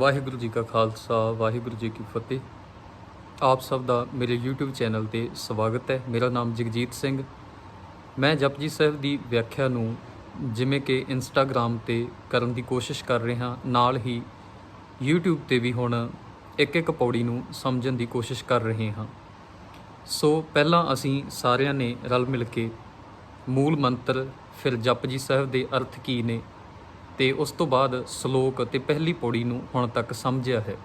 ਵਾਹਿਗੁਰੂ ਜੀ ਕਾ ਖਾਲਸਾ, ਵਾਹਿਗੁਰੂ ਜੀ ਕੀ ਫਤਿਹ। ਆਪ ਸਭ ਦਾ ਮੇਰੇ YouTube ਚੈਨਲ ਤੇ ਸਵਾਗਤ ਹੈ। ਮੇਰਾ ਨਾਮ ਜਗਜੀਤ ਸਿੰਘ। ਮੈਂ ਜਪਜੀ ਸਾਹਿਬ ਦੀ ਵਿਆਖਿਆ ਨੂੰ ਜਿਵੇਂ ਕਿ Instagram ਤੇ ਕਰਨ ਦੀ ਕੋਸ਼ਿਸ਼ ਕਰ ਰਿਹਾ, ਨਾਲ ਹੀ YouTube ਤੇ ਵੀ ਹੁਣ ਇੱਕ ਇੱਕ ਪੌੜੀ ਨੂੰ ਸਮਝਣ ਦੀ ਕੋਸ਼ਿਸ਼ ਕਰ ਰਹੇ ਹਾਂ। ਸੋ ਪਹਿਲਾਂ ਅਸੀਂ ਸਾਰਿਆਂ ਨੇ ਰਲ ਮਿਲ ਕੇ ਮੂਲ ਮੰਤਰ ਫਿਰ ਜਪਜੀ ਸਾਹਿਬ ਦੇ ਅਰਥ ਕੀ ਨੇ ਤੇ ਉਸ ਤੋਂ ਬਾਅਦ ਸ਼ਲੋਕ ਤੇ ਪਹਿਲੀ ਪੌੜੀ ਨੂੰ ਹੁਣ ਤੱਕ ਸਮਝਿਆ ਹੈ।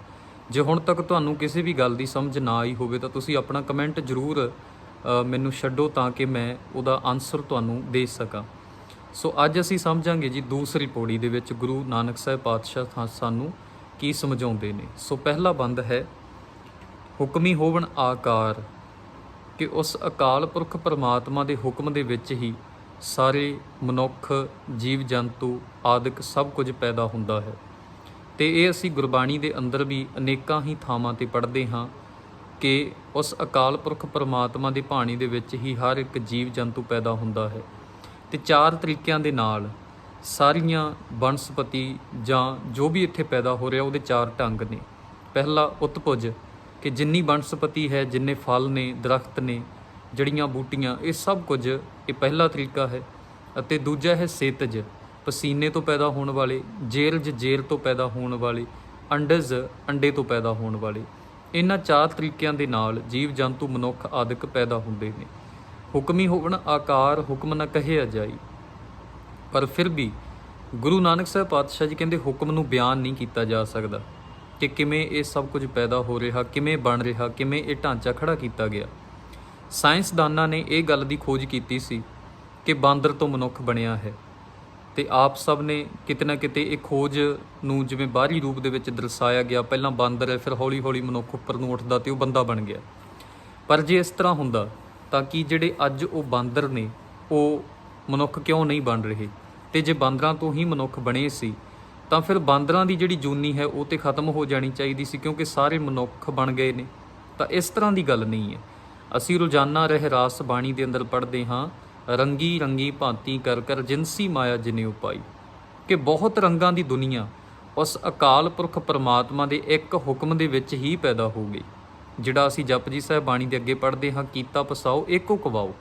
ਜੇ ਹੁਣ ਤੱਕ ਤੁਹਾਨੂੰ ਕਿਸੇ ਵੀ ਗੱਲ ਦੀ ਸਮਝ ਨਾ ਆਈ ਹੋਵੇ ਤਾਂ ਤੁਸੀਂ ਆਪਣਾ ਕਮੈਂਟ ਜ਼ਰੂਰ ਮੈਨੂੰ ਛੱਡੋ ਤਾਂ ਕਿ ਮੈਂ ਉਹਦਾ ਆਨਸਰ ਤੁਹਾਨੂੰ ਦੇ ਸਕਾਂ। ਸੋ ਅੱਜ ਅਸੀਂ ਸਮਝਾਂਗੇ ਜੀ ਦੂਸਰੀ ਪੌੜੀ ਦੇ ਵਿੱਚ ਗੁਰੂ ਨਾਨਕ ਸਾਹਿਬ ਪਾਤਸ਼ਾਹ ਸਾਨੂੰ ਕੀ ਸਮਝਾਉਂਦੇ ਨੇ। ਸੋ ਪਹਿਲਾ ਬੰਦ ਹੈ, ਹੁਕਮੀ ਹੋਵਣ ਆਕਾਰ ਕਿ ਉਸ ਅਕਾਲ ਪੁਰਖ ਪਰਮਾਤਮਾ ਦੇ ਹੁਕਮ ਦੇ ਵਿੱਚ ਹੀ ਸਾਰੇ ਮਨੁੱਖ, ਜੀਵ ਜੰਤੂ ਆਦਿਕ ਸਭ ਕੁਝ ਪੈਦਾ ਹੁੰਦਾ ਹੈ। ਤੇ ਇਹ ਅਸੀਂ ਗੁਰਬਾਣੀ ਦੇ ਅੰਦਰ ਵੀ ਅਨੇਕਾਂ ਹੀ ਥਾਵਾਂ ਤੇ ਪੜ੍ਹਦੇ ਹਾਂ ਕਿ ਉਸ ਅਕਾਲ ਪੁਰਖ ਪਰਮਾਤਮਾ ਦੀ ਬਾਣੀ ਦੇ ਵਿੱਚ ਹੀ ਹਰ ਇੱਕ ਜੀਵ ਜੰਤੂ ਪੈਦਾ ਹੁੰਦਾ ਹੈ। ਤੇ ਚਾਰ ਤਰੀਕਿਆਂ ਦੇ ਨਾਲ ਸਾਰੀਆਂ ਬਨਸਪਤੀ ਜਾਂ ਜੋ ਵੀ ਇੱਥੇ ਪੈਦਾ ਹੋ ਰਿਹਾ ਉਹਦੇ ਚਾਰ ਢੰਗ ਨੇ। ਪਹਿਲਾ ਉਤਪੁਜ ਕਿ ਜਿੰਨੀ ਬਨਸਪਤੀ ਹੈ, ਜਿੰਨੇ ਫਲ ਨੇ, ਦਰਖਤ ਨੇ ਜੜੀਆਂ ਬੂਟੀਆਂ, ਇਹ ਸਭ ਕੁਝ ਇਹ ਪਹਿਲਾ ਤਰੀਕਾ ਹੈ ਅਤੇ ਦੂਜਾ ਹੈ ਸੇਤਜ ਪਸੀਨੇ ਤੋਂ ਪੈਦਾ ਹੋਣ ਵਾਲੇ ਜੇਰਜ ਜੇਰ ਤੋਂ ਪੈਦਾ ਹੋਣ ਵਾਲੇ ਅੰਡਜ ਅੰਡੇ ਤੋਂ ਪੈਦਾ ਹੋਣ ਵਾਲੇ। ਇਹਨਾਂ ਚਾਰ ਤਰੀਕਿਆਂ ਦੇ ਨਾਲ ਜੀਵ ਜੰਤੂ ਮਨੁੱਖ ਆਦਿਕ ਪੈਦਾ ਹੁੰਦੇ ਨੇ। ਹੁਕਮੀ ਹੋਵਣ ਆਕਾਰ ਹੁਕਮ ਨਾ ਕਹਿਆ ਜਾਈ। ਪਰ ਫਿਰ ਵੀ ਗੁਰੂ ਨਾਨਕ ਸਾਹਿਬ ਪਾਤਸ਼ਾਹ ਜੀ ਕਹਿੰਦੇ, ਹੁਕਮ ਨੂੰ ਬਿਆਨ ਨਹੀਂ ਕੀਤਾ ਜਾ ਸਕਦਾ ਕਿ ਕਿਵੇਂ ਇਹ ਸਭ ਕੁਝ ਪੈਦਾ ਹੋ ਰਿਹਾ, ਕਿਵੇਂ ਬਣ ਰਿਹਾ, ਕਿਵੇਂ ਇਹ ਢਾਂਚਾ ਖੜਾ ਕੀਤਾ ਗਿਆ। ਸਾਇੰਸਦਾਨਾਂ ਨੇ ਇਹ ਗੱਲ ਦੀ ਖੋਜ ਕੀਤੀ ਸੀ ਕਿ ਬਾਂਦਰ ਤੋਂ ਮਨੁੱਖ ਬਣਿਆ ਹੈ ਤੇ ਆਪ ਸਭ ਨੇ ਕਿਤੇ ਨਾ ਕਿਤੇ ਇਹ ਖੋਜ ਨੂੰ ਜਿਵੇਂ ਬਾਹਰੀ ਰੂਪ ਦੇ ਵਿੱਚ ਦਰਸਾਇਆ ਗਿਆ, ਪਹਿਲਾਂ ਬਾਂਦਰ ਹੈ, ਫਿਰ ਹੌਲੀ-ਹੌਲੀ ਮਨੁੱਖ ਉੱਪਰ ਨੂੰ ਉੱਠਦਾ ਤੇ ਉਹ ਬੰਦਾ ਬਣ ਗਿਆ। ਪਰ ਜੇ ਇਸ ਤਰ੍ਹਾਂ ਹੁੰਦਾ ਤਾਂ ਕਿ ਜਿਹੜੇ ਅੱਜ ਉਹ ਬਾਂਦਰ ਨੇ, ਉਹ ਮਨੁੱਖ ਕਿਉਂ ਨਹੀਂ ਬਣ ਰਹੇ? ਤੇ ਜੇ ਬਾਂਦਰਾਂ ਤੋਂ ਹੀ ਮਨੁੱਖ ਬਣੇ ਸੀ, ਤਾਂ ਫਿਰ ਬਾਂਦਰਾਂ ਦੀ ਜਿਹੜੀ ਜੂਨੀ ਹੈ ਉਹ ਤੇ ਖਤਮ ਹੋ ਜਾਣੀ ਚਾਹੀਦੀ ਸੀ ਕਿਉਂਕਿ ਸਾਰੇ ਮਨੁੱਖ ਬਣ ਗਏ ਨੇ। ਤਾਂ ਇਸ ਤਰ੍ਹਾਂ ਦੀ ਗੱਲ ਨਹੀਂ ਹੈ। ਅਸੀਂ ਰੋਜ਼ਾਨਾ ਰਹਿਰਾਸ ਬਾਣੀ ਦੇ ਅੰਦਰ ਪੜ੍ਹਦੇ ਹਾਂ, ਰੰਗੀ ਰੰਗੀ ਭਾਂਤੀ ਕਰ ਕਰ ਜਿਨਸੀ ਮਾਇਆ ਜਿਨੇ ਉਪਾਈ। ਕਿ ਬਹੁਤ ਰੰਗਾਂ ਦੀ ਦੁਨੀਆ ਉਸ ਅਕਾਲ ਪੁਰਖ ਪਰਮਾਤਮਾ ਦੇ ਇੱਕ ਹੁਕਮ ਦੇ ਵਿੱਚ ਹੀ ਪੈਦਾ ਹੋ ਗਈ। ਜਿਹੜਾ ਅਸੀਂ ਜਪਜੀ ਸਾਹਿਬ ਬਾਣੀ ਦੇ ਅੱਗੇ ਪੜ੍ਹਦੇ ਹਾਂ, ਕੀਤਾ ਪਸਾਓ, ਇੱਕੋ ਕਵਾਓ।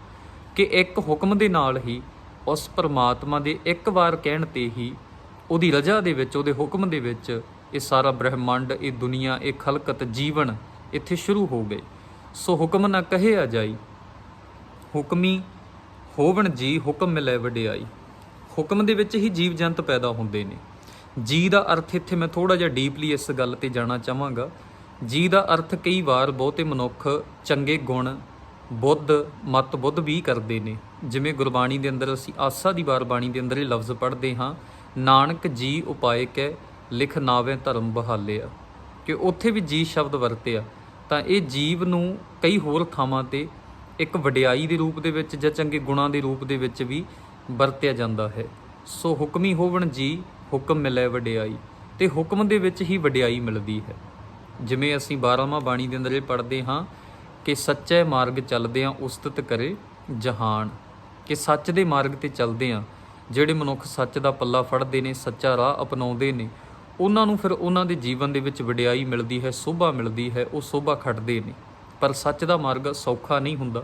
ਕਿ ਇੱਕ ਹੁਕਮ ਦੇ ਨਾਲ ਹੀ ਉਸ ਪਰਮਾਤਮਾ ਦੇ ਇੱਕ ਵਾਰ ਕਹਿਣ ਤੇ ਹੀ ਉਹਦੀ ਰਜ਼ਾ ਦੇ ਵਿੱਚ, ਉਹਦੇ ਹੁਕਮ ਦੇ ਵਿੱਚ ਇਹ ਸਾਰਾ ਬ੍ਰਹਿਮੰਡ, ਇਹ ਦੁਨੀਆ, ਇਹ ਖਲਕਤ, ਜੀਵਨ ਇੱਥੇ ਸ਼ੁਰੂ ਹੋ ਗਏ। ਸੋ ਹੁਕਮ ਨਾ ਕਹਿਆ ਜਾਈ ਹੁਕਮੀ ਹੋਵਣ ਜੀ ਹੁਕਮ ਮਿਲੇ ਵਡਿਆਈ। ਹੁਕਮ ਦੇ ਵਿੱਚ ਹੀ ਜੀਵ ਜੰਤ ਪੈਦਾ ਹੁੰਦੇ ਨੇ। ਜੀ ਦਾ ਅਰਥ ਇੱਥੇ ਮੈਂ ਥੋੜਾ ਜਿਹਾ ਡੀਪਲੀ ਇਸ ਗੱਲ ਤੇ ਜਾਣਾ ਚਾਹਾਂਗਾ। ਜੀ ਦਾ ਅਰਥ ਕਈ ਵਾਰ ਬਹੁਤੇ ਮਨੁੱਖ ਚੰਗੇ ਗੁਣ, ਬੁੱਧ, ਮਤ ਬੁੱਧ ਵੀ ਕਰਦੇ ਨੇ। ਜਿਵੇਂ ਗੁਰਬਾਣੀ ਦੇ ਅੰਦਰ ਅਸੀਂ ਆਸਾ ਦੀ ਵਾਰ ਬਾਣੀ ਦੇ ਅੰਦਰ ਇਹ ਲਫ਼ਜ਼ ਪੜ੍ਹਦੇ ਹਾਂ, ਨਾਨਕ ਜੀ ਉਪਾਏ ਕੈ, ਲਿਖ ਨਾਵੇਂ ਧਰਮ ਬਹਾਲਿਆ। ਕਿ ਉੱਥੇ ਵੀ ਜੀ ਸ਼ਬਦ ਵਰਤਿਆ। ਤਾਂ ਇਹ ਜੀਵ ਨੂੰ ਕਈ ਹੋਰ ਥਾਵਾਂ ਤੇ ਇੱਕ ਵਡਿਆਈ ਦੇ ਰੂਪ ਦੇ ਵਿੱਚ ਜਾਂ ਚੰਗੇ ਗੁਣਾਂ ਦੇ ਰੂਪ ਦੇ ਵਿੱਚ ਵੀ ਵਰਤਿਆ ਜਾਂਦਾ ਹੈ। ਸੋ ਹੁਕਮੀ ਹੋਵਣ ਜੀ ਹੁਕਮ ਮਿਲੇ ਵਡਿਆਈ ਤੇ ਹੁਕਮ ਦੇ ਵਿੱਚ ਹੀ ਵਡਿਆਈ ਮਿਲਦੀ ਹੈ। ਜਿਵੇਂ ਅਸੀਂ 12ਵਾਂ ਬਾਣੀ ਦੇ ਅੰਦਰ ਇਹ ਪੜ੍ਹਦੇ ਹਾਂ ਕਿ ਸੱਚੇ ਮਾਰਗ ਚੱਲਦੇ ਆ ਉਸਤਤ ਕਰੇ ਜਹਾਨ। ਕਿ ਸੱਚ ਦੇ ਮਾਰਗ ਤੇ ਚੱਲਦੇ ਆ ਜਿਹੜੇ ਮਨੁੱਖ ਸੱਚ ਦਾ ਪੱਲਾ ਫੜਦੇ ਨੇ, ਸੱਚਾ ਰਾਹ ਅਪਣਾਉਂਦੇ ਨੇ ਉਹਨਾਂ ਨੂੰ ਫਿਰ ਉਹਨਾਂ ਦੇ ਜੀਵਨ ਦੇ ਵਿੱਚ ਵਡਿਆਈ ਮਿਲਦੀ ਹੈ, ਸੋਭਾ ਮਿਲਦੀ ਹੈ, ਉਹ ਸੋਭਾ ਖੱਟਦੇ ਨੇ। ਪਰ ਸੱਚ ਦਾ ਮਾਰਗ ਸੌਖਾ ਨਹੀਂ ਹੁੰਦਾ,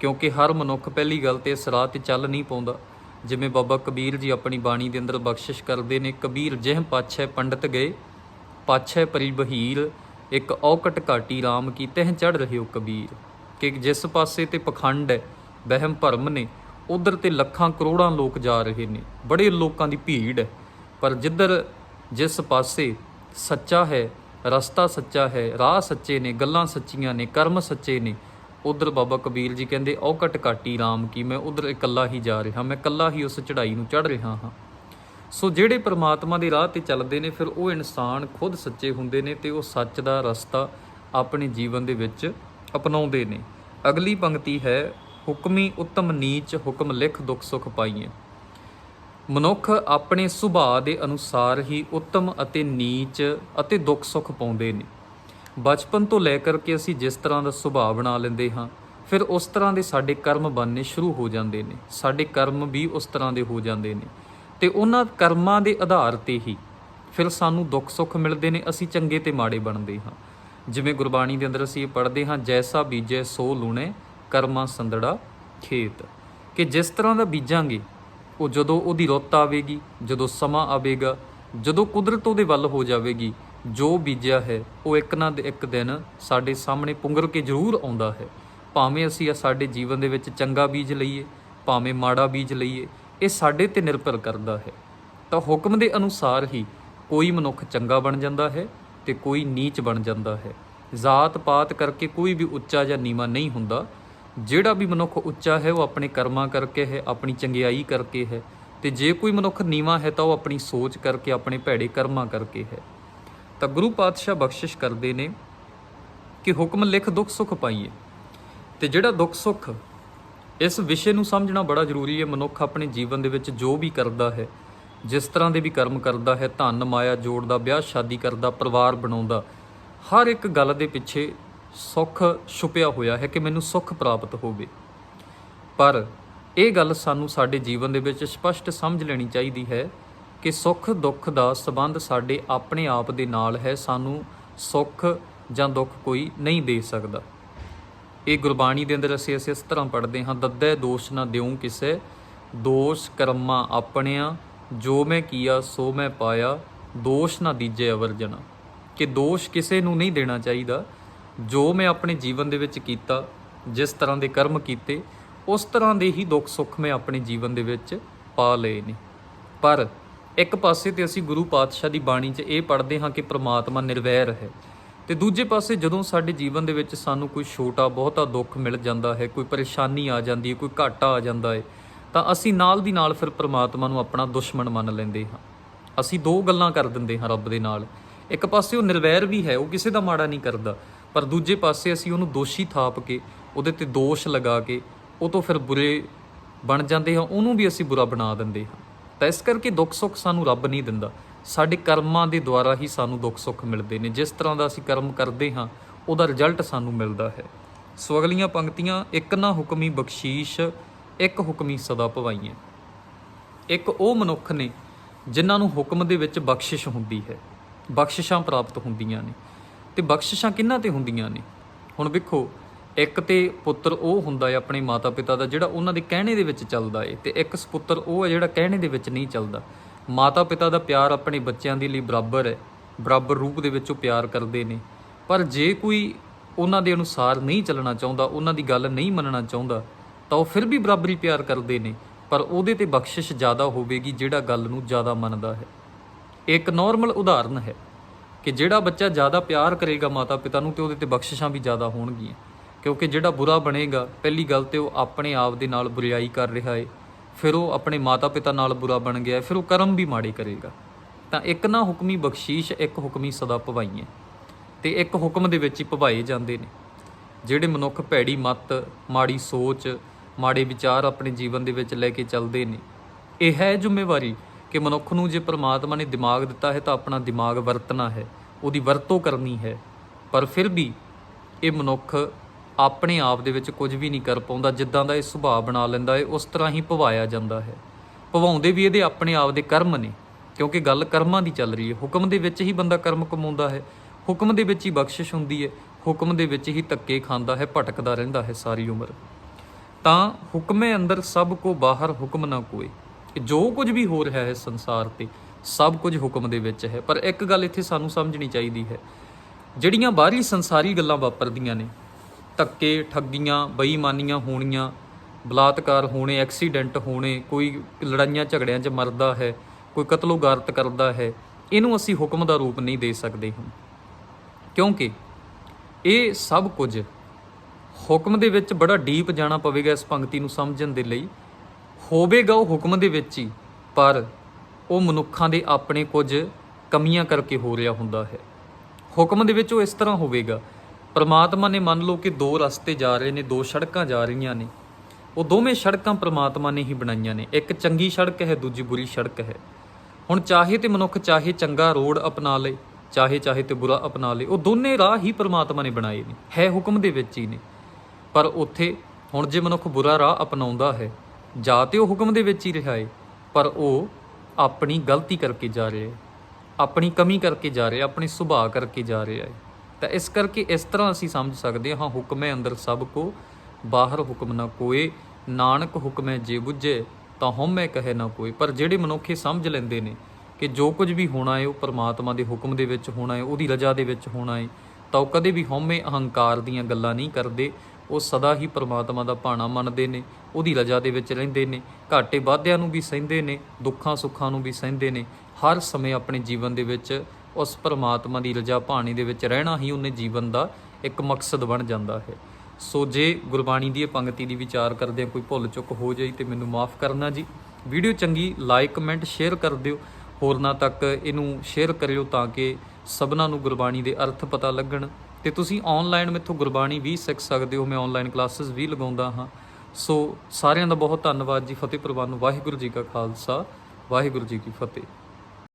ਕਿਉਂਕਿ ਹਰ ਮਨੁੱਖ ਪਹਿਲੀ ਗੱਲ ਤੇ ਇਸ ਰਾਹ ਤੇ ਚੱਲ ਨਹੀਂ ਪਾਉਂਦਾ। ਜਿਵੇਂ ਬਾਬਾ ਕਬੀਰ ਜੀ ਆਪਣੀ ਬਾਣੀ ਦੇ ਅੰਦਰ ਬਖਸ਼ਿਸ਼ ਕਰਦੇ ਨੇ, ਕਬੀਰ ਜਿਹ ਪਾਛੈ ਪੰਡਤ ਗਏ, ਪਾਛੈ ਪਰੀ ਇੱਕ ਔਕਟ ਘਾਟੀ RAM ਕੀ ਤਹਿ ਚੜ ਰਹੇ ਹੋ ਕਬੀਰ। ਕਿ ਜਿਸ ਪਾਸੇ ਤੇ ਪਖੰਡ ਹੈ ਵਹਿਮ ਭਰਮ ਨੇ, ਉਧਰ ਤੇ ਲੱਖਾਂ ਕਰੋੜਾਂ ਲੋਕ ਜਾ ਰਹੇ ਨੇ। ਬੜੇ ਲੋਕਾਂ ਦੀ ਭੀੜ ਹੈ, ਪਰ ਜਿੱਧਰ ਜਿਸ ਪਾਸੇ ਸੱਚਾ ਹੈ, ਰਸਤਾ ਸੱਚਾ ਹੈ, ਰਾਹ ਸੱਚੇ ਨੇ, ਗੱਲਾਂ ਸੱਚੀਆਂ ਨੇ, ਕਰਮ ਸੱਚੇ ਨੇ। ਉਧਰ ਬਾਬਾ ਕਬੀਰ ਜੀ ਕਹਿੰਦੇ ਔਕਟ ਘਾਟੀ RAM ਕੀ, ਮੈਂ ਉਧਰ ਇਕੱਲਾ ਹੀ ਜਾ ਰਿਹਾ, ਮੈਂ ਇਕੱਲਾ ਹੀ ਉਸ ਚੜ੍ਹਾਈ ਨੂੰ ਚੜ੍ਹ ਰਿਹਾ ਹਾਂ। ਸੋ ਜਿਹੜੇ ਪ੍ਰਮਾਤਮਾ ਦੇ ਰਾਹ ਤੇ ਚੱਲਦੇ ਨੇ, ਫਿਰ ਉਹ ਇਨਸਾਨ ਖੁਦ ਸੱਚੇ ਹੁੰਦੇ ਨੇ ਤੇ ਉਹ ਸੱਚ ਦਾ ਰਸਤਾ ਆਪਣੇ ਜੀਵਨ ਦੇ ਵਿੱਚ ਅਪਣਾਉਂਦੇ ਨੇ। ਅਗਲੀ ਪੰਕਤੀ ਹੈ, ਹੁਕਮੀ ਉਤਮ ਨੀਚ, ਹੁਕਮ ਲਿਖ ਦੁਖ ਸੁਖ ਪਾਈਏ ਮਨੁੱਖ ਆਪਣੇ ਸੁਭਾਅ ਦੇ ਅਨੁਸਾਰ ਹੀ ਉੱਤਮ ਅਤੇ ਨੀਚ ਅਤੇ ਦੁੱਖ ਸੁੱਖ ਪਾਉਂਦੇ ਨੇ। ਬਚਪਨ ਤੋਂ ਲੈ ਕਰਕੇ ਅਸੀਂ ਜਿਸ ਤਰ੍ਹਾਂ ਦਾ ਸੁਭਾਅ ਬਣਾ ਲੈਂਦੇ ਹਾਂ, ਫਿਰ ਉਸ ਤਰ੍ਹਾਂ ਦੇ ਸਾਡੇ ਕਰਮ ਬਣਨੇ ਸ਼ੁਰੂ ਹੋ ਜਾਂਦੇ ਨੇ। ਸਾਡੇ ਕਰਮ ਵੀ ਉਸ ਤਰ੍ਹਾਂ ਦੇ ਹੋ ਜਾਂਦੇ ਨੇ। ਤੇ ਉਹਨਾਂ ਕਰਮਾਂ ਦੇ ਆਧਾਰ ਤੇ ਹੀ ਫਿਰ ਸਾਨੂੰ ਦੁੱਖ ਸੁੱਖ ਮਿਲਦੇ ਨੇ, ਅਸੀਂ ਚੰਗੇ ਤੇ ਮਾੜੇ ਬਣਦੇ ਹਾਂ। ਜਿਵੇਂ ਗੁਰਬਾਣੀ ਦੇ ਅੰਦਰ ਅਸੀਂ ਇਹ ਪੜ੍ਹਦੇ ਹਾਂ, ਜੈਸਾ ਬੀਜੇ ਸੋ ਲੂਣੇ ਕਰਮਾ ਸੰਦੜਾ ਖੇਤ। ਕਿ ਜਿਸ ਤਰ੍ਹਾਂ ਦਾ ਬੀਜਾਂਗੇ ਉਹ ਜਦੋਂ ਉਹਦੀ ਰੁੱਤ ਆਵੇਗੀ, ਜਦੋਂ ਸਮਾਂ ਆਵੇਗਾ, ਜਦੋਂ ਕੁਦਰਤ ਉਹਦੇ ਵੱਲ ਹੋ ਜਾਵੇਗੀ, ਜੋ ਬੀਜਿਆ ਹੈ, ਉਹ ਇੱਕ ਨਾ ਇੱਕ ਦਿਨ ਸਾਡੇ ਸਾਹਮਣੇ ਪੁੰਗਰ ਕੇ ਜ਼ਰੂਰ ਆਉਂਦਾ ਹੈ। ਭਾਵੇਂ ਅਸੀਂ ਸਾਡੇ ਜੀਵਨ ਦੇ ਵਿੱਚ ਚੰਗਾ ਬੀਜ ਲਈਏ, ਭਾਵੇਂ ਮਾੜਾ ਬੀਜ ਲਈਏ, ਇਹ ਸਾਡੇ ਤੇ ਨਿਰਭਰ ਕਰਦਾ ਹੈ। ਤਾਂ ਹੁਕਮ ਦੇ ਅਨੁਸਾਰ ਹੀ ਕੋਈ ਮਨੁੱਖ ਚੰਗਾ ਬਣ ਜਾਂਦਾ ਹੈ ਤੇ ਕੋਈ ਨੀਚ ਬਣ ਜਾਂਦਾ ਹੈ। ਜ਼ਾਤ ਪਾਤ ਕਰਕੇ ਕੋਈ ਵੀ ਉੱਚਾ ਜਾਂ ਨੀਵਾਂ ਨਹੀਂ ਹੁੰਦਾ ਜਿਹੜਾ ਵੀ ਮਨੁੱਖ ਉੱਚਾ ਹੈ, ਉਹ ਆਪਣੇ ਕਰਮਾਂ ਕਰਕੇ ਹੈ, ਆਪਣੀ ਚੰਗਿਆਈ ਕਰਕੇ ਹੈ ਤੇ ਜੇ ਕੋਈ ਮਨੁੱਖ ਨੀਵਾਂ ਹੈ ਤਾਂ ਉਹ ਆਪਣੀ ਸੋਚ ਕਰਕੇ, ਆਪਣੇ ਭੈੜੇ ਕਰਮਾਂ ਕਰਕੇ ਹੈ। ਤਾਂ ਗੁਰੂ ਪਾਤਸ਼ਾਹ ਬਖਸ਼ਿਸ਼ ਕਰਦੇ ਨੇ ਕਿ ਹੁਕਮ ਲਿਖ, ਦੁੱਖ ਸੁੱਖ ਪਾਈਏ। ਤੇ ਜਿਹੜਾ ਦੁੱਖ ਸੁੱਖ ਇਸ ਵਿਸ਼ੇ ਨੂੰ ਸਮਝਣਾ ਬੜਾ ਜ਼ਰੂਰੀ ਹੈ, ਮਨੁੱਖ ਆਪਣੇ ਜੀਵਨ ਦੇ ਵਿੱਚ ਜੋ ਵੀ ਕਰਦਾ ਹੈ, ਜਿਸ ਤਰ੍ਹਾਂ ਦੇ ਵੀ ਕਰਮ ਕਰਦਾ ਹੈ, ਧਨ, ਮਾਇਆ ਜੋੜਦਾ ਵਿਆਹ, ਸ਼ਾਦੀ ਕਰਦਾ, ਪਰਿਵਾਰ ਬਣਾਉਂਦਾ, ਹਰ ਇੱਕ ਗੱਲ ਦੇ ਪਿੱਛੇ ਸੁੱਖ ਛੁਪਿਆ ਹੋਇਆ ਹੈ ਕਿ ਮੈਨੂੰ ਸੁੱਖ ਪ੍ਰਾਪਤ ਹੋਵੇ। ਪਰ ਇਹ ਗੱਲ ਸਾਨੂੰ ਸਾਡੇ ਜੀਵਨ ਦੇ ਵਿੱਚ ਸਪਸ਼ਟ ਸਮਝ ਲੈਣੀ ਚਾਹੀਦੀ ਹੈ ਕਿ ਸੁੱਖ ਦੁੱਖ ਦਾ ਸਬੰਧ ਸਾਡੇ ਆਪਣੇ ਆਪ ਦੇ ਨਾਲ ਹੈ, ਸਾਨੂੰ ਸੁੱਖ ਜਾਂ ਦੁੱਖ ਕੋਈ ਨਹੀਂ ਦੇ ਸਕਦਾ। ਇਹ ਗੁਰਬਾਣੀ ਦੇ ਅੰਦਰ ਅਸੀਂ ਅਸੀਂ ਇਸ ਤਰ੍ਹਾਂ ਪੜ੍ਹਦੇ ਹਾਂ, ਦੱਦੇ ਦੋਸ਼ ਨਾ ਦਿਉ ਕਿਸੇ, ਦੋਸ਼ ਕਰਮਾਂ ਆਪਣਿਆਂ, ਜੋ ਮੈਂ ਕੀਆ ਸੋ ਮੈਂ ਪਾਇਆ, ਦੋਸ਼ ਨਾ ਦੀਜੇ ਅਵਰਜਣਾ ਕਿ ਦੋਸ਼ ਕਿਸੇ ਨੂੰ ਨਹੀਂ ਦੇਣਾ ਚਾਹੀਦਾ ਜੋ ਮੈਂ ਆਪਣੇ ਜੀਵਨ ਦੇ ਵਿੱਚ ਕੀਤਾ, ਜਿਸ ਤਰ੍ਹਾਂ ਦੇ ਕਰਮ ਕੀਤੇ, ਉਸ ਤਰ੍ਹਾਂ ਦੇ ਹੀ ਦੁੱਖ ਸੁੱਖ ਮੈਂ ਆਪਣੇ ਜੀਵਨ ਦੇ ਵਿੱਚ ਪਾ ਲਏ ਨੇ। ਪਰ ਇੱਕ ਪਾਸੇ ਤੇ ਅਸੀਂ ਗੁਰੂ ਪਾਤਸ਼ਾਹ ਦੀ ਬਾਣੀ 'ਚ ਇਹ ਪੜ੍ਹਦੇ ਹਾਂ ਕਿ ਪ੍ਰਮਾਤਮਾ ਨਿਰਵੈਰ ਹੈ। ਤੇ ਦੂਜੇ ਪਾਸੇ ਜਦੋਂ ਸਾਡੇ ਜੀਵਨ ਦੇ ਵਿੱਚ ਸਾਨੂੰ ਕੋਈ ਛੋਟਾ, ਬਹੁਤਾ ਦੁੱਖ ਮਿਲ ਜਾਂਦਾ ਹੈ, ਕੋਈ ਪਰੇਸ਼ਾਨੀ ਆ ਜਾਂਦੀ ਹੈ, ਕੋਈ ਘਾਟਾ ਆ ਜਾਂਦਾ ਹੈ, ਤਾਂ ਅਸੀਂ ਨਾਲ ਦੀ ਨਾਲ ਫਿਰ ਪ੍ਰਮਾਤਮਾ ਨੂੰ ਆਪਣਾ ਦੁਸ਼ਮਣ ਮੰਨ ਲੈਂਦੇ ਹਾਂ। ਅਸੀਂ ਦੋ ਗੱਲਾਂ ਕਰ ਦਿੰਦੇ ਹਾਂ ਰੱਬ ਦੇ ਨਾਲ। ਇੱਕ ਪਾਸੇ ਉਹ ਨਿਰਵੈਰ ਵੀ ਹੈ, ਉਹ ਕਿਸੇ ਦਾ ਮਾੜਾ ਨਹੀਂ ਕਰਦਾ। ਪਰ ਦੂਜੇ ਪਾਸੇ ਅਸੀਂ ਉਹਨੂੰ ਦੋਸ਼ੀ ਥਾਪ ਕੇ, ਉਹਦੇ ਤੇ ਦੋਸ਼ ਲਗਾ ਕੇ, ਉਹ ਤੋਂ ਫਿਰ ਬੁਰੇ ਬਣ ਜਾਂਦੇ ਹਾਂ, ਉਹਨੂੰ ਵੀ ਅਸੀਂ ਬੁਰਾ ਬਣਾ ਦਿੰਦੇ ਹਾਂ। ਤਾਂ ਇਸ ਕਰਕੇ ਦੁੱਖ ਸੁੱਖ ਸਾਨੂੰ ਰੱਬ ਨਹੀਂ ਦਿੰਦਾ। ਸਾਡੇ ਕਰਮਾਂ ਦੇ ਦੁਆਰਾ ਹੀ ਸਾਨੂੰ ਦੁੱਖ ਸੁੱਖ ਮਿਲਦੇ ਨੇ। ਜਿਸ ਤਰ੍ਹਾਂ ਦਾ ਅਸੀਂ ਕਰਮ ਕਰਦੇ ਹਾਂ, ਉਹਦਾ ਰਿਜ਼ਲਟ ਸਾਨੂੰ ਮਿਲਦਾ ਹੈ। ਸੋ ਅਗਲੀਆਂ ਪੰਕਤੀਆਂ, ਇੱਕ ਨਾ ਹੁਕਮੀ ਬਖਸ਼ੀਸ਼, ਇੱਕ ਹੁਕਮੀ ਸਦਾ ਭਵਾਈਆਂ ਇੱਕ ਉਹ ਮਨੁੱਖ ਨੇ, ਜਿਨ੍ਹਾਂ ਨੂੰ ਹੁਕਮ ਦੇ ਵਿੱਚ ਬਖਸ਼ਿਸ਼ ਹੁੰਦੀ ਹੈ। ਬਖਸ਼ਿਸ਼ਾਂ ਪ੍ਰਾਪਤ ਹੁੰਦੀਆਂ ਨੇ। ਤੇ ਬਖਸ਼ਿਸ਼ਾਂ ਕਿਹਨਾਂ ਤੇ ਹੁੰਦੀਆਂ ਨੇ? ਹੁਣ ਵੇਖੋ, ਇੱਕ ਤੇ ਪੁੱਤਰ ਉਹ ਹੁੰਦਾ ਹੈ ਆਪਣੇ ਮਾਤਾ-ਪਿਤਾ ਦਾ ਜਿਹੜਾ ਉਹਨਾਂ ਦੇ ਕਹਿਣੇ ਦੇ ਵਿੱਚ ਚੱਲਦਾ ਏ ਤੇ ਇੱਕ ਸੁਪੁੱਤਰ ਉਹ ਹੈ ਜਿਹੜਾ ਕਹਿਣੇ ਦੇ ਵਿੱਚ ਨਹੀਂ ਚੱਲਦਾ। ਮਾਤਾ-ਪਿਤਾ ਦਾ ਪਿਆਰ ਆਪਣੇ ਬੱਚਿਆਂ ਦੇ ਲਈ ਬਰਾਬਰ ਹੈ, ਬਰਾਬਰ ਰੂਪ ਦੇ ਵਿੱਚ ਉਹ ਪਿਆਰ ਕਰਦੇ ਨੇ। ਪਰ ਜੇ ਕੋਈ ਉਹਨਾਂ ਦੇ ਅਨੁਸਾਰ ਨਹੀਂ ਚੱਲਣਾ ਚਾਹੁੰਦਾ, ਉਹਨਾਂ ਦੀ ਗੱਲ ਨਹੀਂ ਮੰਨਣਾ ਚਾਹੁੰਦਾ, ਤਾਂ ਉਹ ਫਿਰ ਵੀ ਬਰਾਬਰੀ ਪਿਆਰ ਕਰਦੇ ਨੇ। ਪਰ ਉਹਦੇ ਤੇ ਬਖਸ਼ਿਸ਼ ਜ਼ਿਆਦਾ ਹੋਵੇਗੀ ਜਿਹੜਾ ਗੱਲ ਨੂੰ ਜ਼ਿਆਦਾ ਮੰਨਦਾ ਹੈ। ਇੱਕ ਨਾਰਮਲ ਉਦਾਹਰਨ ਹੈ। ਕਿ ਜਿਹੜਾ ਬੱਚਾ ਜ਼ਿਆਦਾ ਪਿਆਰ ਕਰੇਗਾ ਮਾਤਾ-ਪਿਤਾ ਨੂੰ ਤੇ ਉਹਦੇ ਤੇ ਬਖਸ਼ਿਸ਼ਾਂ ਵੀ ਜ਼ਿਆਦਾ ਹੋਣਗੀਆਂ। ਕਿਉਂਕਿ ਜਿਹੜਾ ਬੁਰਾ ਬਣੇਗਾ, ਪਹਿਲੀ ਗੱਲ ਤੇ ਉਹ ਆਪਣੇ ਆਪ ਦੇ ਨਾਲ ਬੁਰੀਾਈ ਕਰ ਰਿਹਾ ਏ, ਫਿਰ ਉਹ ਆਪਣੇ ਮਾਤਾ-ਪਿਤਾ ਨਾਲ ਬੁਰਾ ਬਣ ਗਿਆ ਫਿਰ ਉਹ ਕਰਮ ਵੀ ਮਾੜੇ ਕਰੇਗਾ। ਤਾਂ ਇੱਕ ਨਾ ਹੁਕਮੀ ਬਖਸ਼ੀਸ਼, ਇੱਕ ਹੁਕਮੀ ਸਦਾ ਭਵਾਈਏ ਤੇ ਇੱਕ ਹੁਕਮ ਦੇ ਵਿੱਚ ਹੀ ਭਵਾਏ ਜਾਂਦੇ ਨੇ। ਜਿਹੜੇ ਮਨੁੱਖ ਭੈੜੀ ਮਤ, ਮਾੜੀ ਸੋਚ, ਮਾੜੇ ਵਿਚਾਰ ਆਪਣੇ ਜੀਵਨ ਦੇ ਵਿੱਚ ਲੈ ਕੇ ਚੱਲਦੇ ਨੇ, ਇਹ ਹੈ ਜ਼ਿੰਮੇਵਾਰੀ। ਕਿ ਮਨੁੱਖ ਨੂੰ ਜੇ ਪ੍ਰਮਾਤਮਾ ਨੇ ਦਿਮਾਗ ਦਿੱਤਾ ਹੈ ਤਾਂ ਆਪਣਾ ਦਿਮਾਗ ਵਰਤਣਾ ਹੈ, ਉਹਦੀ ਵਰਤੋਂ ਕਰਨੀ ਹੈ। ਪਰ ਫਿਰ ਵੀ ਇਹ ਮਨੁੱਖ ਆਪਣੇ ਆਪ ਦੇ ਵਿੱਚ ਕੁਝ ਵੀ ਨਹੀਂ ਕਰ ਪਾਉਂਦਾ, ਜਿੱਦਾਂ ਦਾ ਇਹ ਸੁਭਾਅ ਬਣਾ ਲੈਂਦਾ ਹੈ, ਉਸ ਤਰ੍ਹਾਂ ਹੀ ਭਵਾਇਆ ਜਾਂਦਾ ਹੈ। ਭਵਾਉਂਦੇ ਵੀ ਇਹਦੇ ਆਪਣੇ ਆਪ ਦੇ ਕਰਮ ਨੇ, ਕਿਉਂਕਿ ਗੱਲ ਕਰਮਾਂ ਦੀ ਚੱਲ ਰਹੀ ਹੈ। ਹੁਕਮ ਦੇ ਵਿੱਚ ਹੀ ਬੰਦਾ ਕਰਮ ਕਮਾਉਂਦਾ ਹੈ, ਹੁਕਮ ਦੇ ਵਿੱਚ ਹੀ ਬਖਸ਼ਿਸ਼ ਹੁੰਦੀ ਹੈ, ਹੁਕਮ ਦੇ ਵਿੱਚ ਹੀ ਧੱਕੇ ਖਾਂਦਾ ਹੈ, ਭਟਕਦਾ ਰਹਿੰਦਾ ਹੈ ਸਾਰੀ ਉਮਰ। ਤਾਂ ਹੁਕਮੇ ਅੰਦਰ ਸਭ ਕੋ ਬਾਹਰ ਹੁਕਮ ਨਾ ਕੋਏ। ਕਿ ਜੋ ਕੁਝ ਵੀ ਹੋ ਰਿਹਾ ਹੈ ਸੰਸਾਰ ਤੇ, ਸਭ ਕੁਝ ਹੁਕਮ ਦੇ ਵਿੱਚ ਹੈ। ਪਰ ਇੱਕ ਗੱਲ ਇੱਥੇ ਸਾਨੂੰ ਸਮਝਣੀ ਚਾਹੀਦੀ ਹੈ। ਜਿਹੜੀਆਂ ਬਾਹਰੀ ਸੰਸਾਰੀ ਗੱਲਾਂ ਵਾਪਰਦੀਆਂ ਨੇ, ਧੱਕੇ, ਠੱਗੀਆਂ, ਬੇਈਮਾਨੀਆਂ ਹੋਣੀਆਂ, ਬਲਾਤਕਾਰ ਹੋਣੇ, ਐਕਸੀਡੈਂਟ ਹੋਣੇ, ਕੋਈ ਲੜਾਈਆਂ ਝਗੜਿਆਂ 'ਚ ਮਰਦਾ ਹੈ, ਕੋਈ ਕਤਲੋ ਗਾਰਤ ਕਰਦਾ ਹੈ, ਇਹਨੂੰ ਅਸੀਂ ਹੁਕਮ ਦਾ ਰੂਪ ਨਹੀਂ ਦੇ ਸਕਦੇ ਹਾਂ ਕਿਉਂਕਿ ਇਹ ਸਭ ਕੁਝ ਹੁਕਮ ਦੇ ਵਿੱਚ ਬੜਾ ਡੀਪ ਜਾਣਾ ਪਵੇਗਾ ਇਸ ਪੰਕਤੀ ਨੂੰ ਸਮਝਣ ਦੇ ਲਈ। ਹੋਵੇਗਾ ਉਹ ਹੁਕਮ ਦੇ ਵਿੱਚ ਹੀ, ਪਰ ਉਹ ਮਨੁੱਖਾਂ ਦੇ ਆਪਣੇ ਕੁਝ ਕਮੀਆਂ ਕਰਕੇ ਹੋ ਰਿਹਾ ਹੁੰਦਾ ਹੈ। ਹੁਕਮ ਦੇ ਵਿੱਚ ਉਹ ਇਸ ਤਰ੍ਹਾਂ ਹੋਵੇਗਾ, ਪਰਮਾਤਮਾ ਨੇ ਮੰਨ ਲਓ ਕਿ ਦੋ ਰਸਤੇ ਜਾ ਰਹੇ ਨੇ, ਦੋ ਸੜਕਾਂ ਜਾ ਰਹੀਆਂ ਨੇ। ਉਹ ਦੋਵੇਂ ਸੜਕਾਂ ਪਰਮਾਤਮਾ ਨੇ ਹੀ ਬਣਾਈਆਂ ਨੇ। ਇੱਕ ਚੰਗੀ ਸੜਕ ਹੈ, ਦੂਜੀ ਬੁਰੀ ਸੜਕ ਹੈ। ਹੁਣ ਚਾਹੇ ਤੇ ਮਨੁੱਖ ਚਾਹੇ ਚੰਗਾ ਰੋਡ ਅਪਣਾ ਲੇ, ਚਾਹੇ ਚਾਹੇ ਤੇ ਬੁਰਾ ਅਪਣਾ ਲੇ, ਉਹ ਦੋਨੇ ਰਾਹ ਹੀ ਪਰਮਾਤਮਾ ਨੇ ਬਣਾਏ ਨੇ। ਹੈ ਹੁਕਮ ਦੇ ਵਿੱਚ ਹੀ ਨੇ। ਪਰ ਉੱਥੇ ਹੁਣ ਜੇ ਮਨੁੱਖ ਬੁਰਾ ਰਾਹ ਅਪਣਾਉਂਦਾ ਹੈ ਜਾਂ ਤੇ ਉਹ ਹੁਕਮ ਦੇ ਵਿੱਚ ਹੀ ਰਿਹਾ ਏ, ਪਰ ਉਹ ਆਪਣੀ ਗਲਤੀ ਕਰਕੇ ਜਾ ਰਿਹਾ ਹੈ ਆਪਣੀ ਕਮੀ ਕਰਕੇ ਜਾ ਰਿਹਾ, ਆਪਣੇ ਸੁਭਾਅ ਕਰਕੇ ਜਾ ਰਿਹਾ ਹੈ ਤਾਂ ਇਸ ਕਰਕੇ ਇਸ ਤਰ੍ਹਾਂ ਅਸੀਂ ਸਮਝ ਸਕਦੇ ਹਾਂ ਹਾਂ ਹੁਕਮੇ ਅੰਦਰ ਸਭ ਕੋ, ਬਾਹਰ ਹੁਕਮ ਨਾ ਕੋਏ, ਨਾਨਕ ਹੁਕਮੇ ਜੇ ਬੁੱਝੇ, ਤਾਂ ਹਉਮੈ ਕਹੇ ਨਾ ਕੋਈ ਪਰ ਜਿਹੜੇ ਮਨੁੱਖ ਇਹ ਸਮਝ ਲੈਂਦੇ ਨੇ ਕਿ ਜੋ ਕੁਝ ਵੀ ਹੋਣਾ ਹੈ ਉਹ ਪਰਮਾਤਮਾ ਦੇ ਹੁਕਮ ਦੇ ਵਿੱਚ ਹੋਣਾ ਹੈ ਉਹਦੀ ਰਜ਼ਾ ਦੇ ਵਿੱਚ ਹੋਣਾ ਹੈ ਤਾਂ ਉਹ ਕਦੇ ਵੀ ਹਉਮੈ ਅਹੰਕਾਰ ਦੀਆਂ ਗੱਲਾਂ ਨਹੀਂ ਕਰਦੇ ਉਹ ਸਦਾ ਹੀ ਪਰਮਾਤਮਾ ਦਾ ਭਾਣਾ ਮੰਨਦੇ ਨੇ, ਉਹਦੀ ਰਜ਼ਾ ਦੇ ਵਿੱਚ ਰਹਿੰਦੇ ਨੇ, ਘਾਟੇ ਵਾਧਿਆਂ ਨੂੰ ਵੀ ਸਹਿੰਦੇ ਨੇ, ਦੁੱਖਾਂ ਸੁੱਖਾਂ ਨੂੰ ਵੀ ਸਹਿੰਦੇ ਨੇ, ਹਰ ਸਮੇਂ ਆਪਣੇ ਜੀਵਨ ਦੇ ਵਿੱਚ ਉਸ ਪਰਮਾਤਮਾ ਦੀ ਰਜ਼ਾ ਭਾਣੀ ਦੇ ਵਿੱਚ ਰਹਿਣਾ ਹੀ ਉਹਨੇ ਜੀਵਨ ਦਾ ਇੱਕ ਮਕਸਦ ਬਣ ਜਾਂਦਾ ਹੈ। ਸੋ ਜੇ ਗੁਰਬਾਣੀ ਦੀ ਇਹ ਪੰਕਤੀ ਦੀ ਵਿਚਾਰ ਕਰਦੇ ਕੋਈ ਭੁੱਲ ਚੁੱਕ ਹੋ ਜਾਈ ਤੇ ਮੈਨੂੰ ਮਾਫ ਕਰਨਾ ਜੀ। ਵੀਡੀਓ ਚੰਗੀ, ਲਾਈਕ, ਕਮੈਂਟ, ਸ਼ੇਅਰ ਕਰ ਦਿਓ। ਹੋਰਨਾਂ ਤੱਕ ਇਹਨੂੰ ਸ਼ੇਅਰ ਕਰਿਓ ਤਾਂ ਕਿ ਸਭਨਾਂ ਨੂੰ ਗੁਰਬਾਣੀ ਦੇ ਅਰਥ ਪਤਾ ਲੱਗਣ। ਤੇ ਤੁਸੀਂ ਆਨਲਾਈਨ ਮੇਥੋਂ ਗੁਰਬਾਣੀ ਵੀ ਸਿੱਖ ਸਕਦੇ ਹੋ, ਮੈਂ ਆਨਲਾਈਨ ਕਲਾਸਿਸ ਵੀ ਲਗਾਉਂਦਾ ਹਾਂ। ਸੋ ਸਾਰਿਆਂ ਦਾ ਬਹੁਤ ਧੰਨਵਾਦ ਜੀ, ਫਤਿਹ ਪ੍ਰਵਾਨ ਵਾਹਿਗੁਰੂ ਜੀ ਕਾ ਖਾਲਸਾ, ਵਾਹਿਗੁਰੂ ਜੀ ਕੀ ਫਤਿਹ।